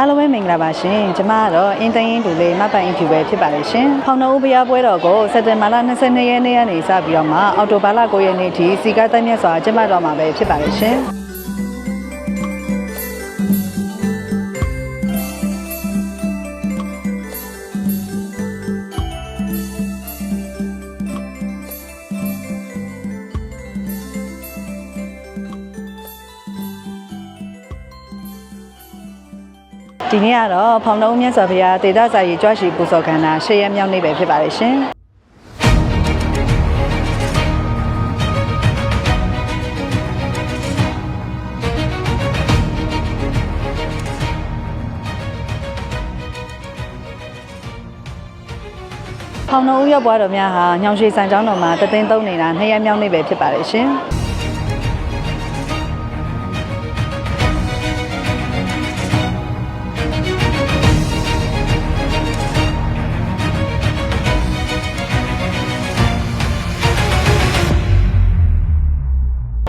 အားလုံးပဲမင်္ဂလာပါရှင်ကျမကတော့အင်းတရင်တူလေးမပိုင်အင်ဖြူပဲဖြစ်ပါတယ်ရှင်ဖောင်နှုတ်ဘုရားပွဲတော်ကိုစက်တင်ဘာလ22ရက်နေ့ကနေစပြီးတော့မှအောက်တိုဘာလ9ရက်နေ့ထိစီကားတိုင်းမြတ်စွာကျင်းပတော်မှာပဲဖြစ်ပါတယ်ရှင် ဒီနေ့ကတော့ဖောင်နှုတ်မြတ်စွာဘုရားတေသစာရေးကြွရှိပူဇော်ခန္ဓာရှေ့ရက်မြောက်နေ့ပဲဖြစ်ပါတယ်ရှင်ဖောင်နှုတ်ဦးရောက်ပွားတော်များဟာညောင်ရွှေစံကျောင်းတော်မှာတသိန်းသုံးနေတာနှစ်ရက်မြောက်နေ့ပဲဖြစ်ပါတယ်ရှင်။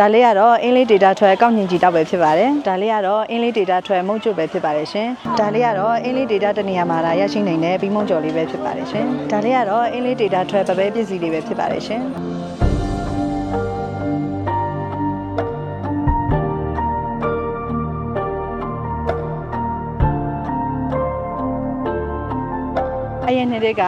ဒါလေးကတော့အင်းလေး data ထွက်ကောက်ညင်ကြည့်တော့ပဲဖြစ်ပါတယ်ဒါလေးကတော့အင်းလေး data ထွက်မုတ်ကျွတ်ပဲဖြစ်ပါတယ်ရှင်ဒါလေးကတော့အင်းလေး data တနေရာမှာလာရရှိနိုင်တဲ့ပြီးမုံကြော်လေးပဲဖြစ်ပါတယ်ရှင်ဒါလေးကတော့အင်းလေး data ထွက်ပပဲပစ္စည်းလေးပဲဖြစ်ပါတယ်ရှင် အရင်နေ့တွေက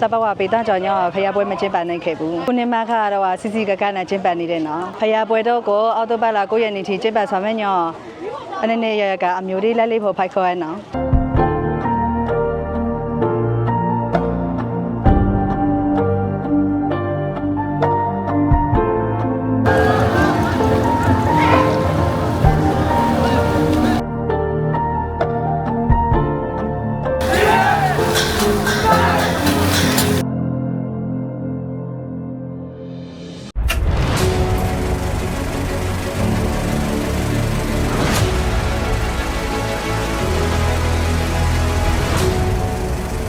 သဘဝပေတကြောင့်ရောဖျားပွဲမကျင်းပနိုင်ခဲ့ဘူးခုနှစ်မှခါတော့စီစီကကနဲ့ကျင်းပနေတဲ့နော်ဖျားပွဲတော့ကိုအော်တိုဘတ်လာ9ရက်နေ့ထိကျင်းပဆောင်မယ်ညောအနေနဲ့ရရကအမျိုးလေးလက်လေးဖို့ဖိုက်ခေါ်ရနော်